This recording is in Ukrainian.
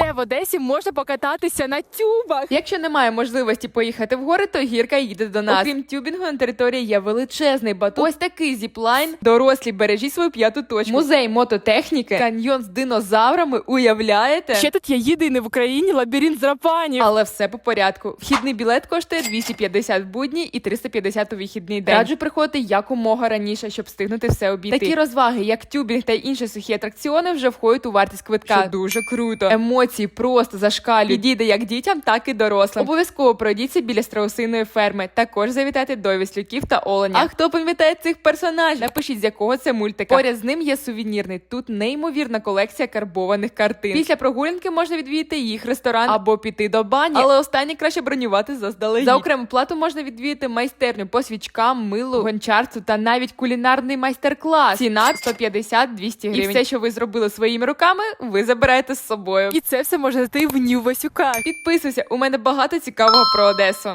де в Одесі можна покататися на тюбах. Якщо немає можливості поїхати в гори, то гірка їде до нас. Окрім тюбінгу на території є величезний батут. Ось такий зіплайн. Дорослі бережіть свою п'яту точку. Музей мототехніки, каньйон з динозаврами. Уявляєте? Ще тут є єдиний в Україні лабіринт драпанів. Але все по порядку. Вхідний білет коштує 250 в будні і 350 у вихідний день. Раджу приходити якомога раніше, щоб встигнути все обійти. Такі розваги, як тюбінг та інші сухі атракціони, вже входять у вартість квитка. Що дуже круто. Емоції просто зашкалюють. Підійде як дітям, так і дорослим. Обов'язково пройдіться біля страусиної ферми. Також завітайте до віслюків та оленя. А хто пам'ятає цих персонажів? Напишіть, з якого це мультика. Поряд з ним є сувенірний. Тут неймовірна колекція карбованих картин. Після прогулянки можна відвідати їх ресторан або піти до бані, але останні краще бронювати заздалегідь. За окрему плату можна відвідати майстерню по свічкам, милу, гончарству та навіть кулінарний майстер-клас. Ціна 150-200 гривень. І все, що ви зробили своїми руками, ви забираєте з собою. І це все можна знайти в Нью Васюка. Підписуйся, у мене багато цікавого про Одесу.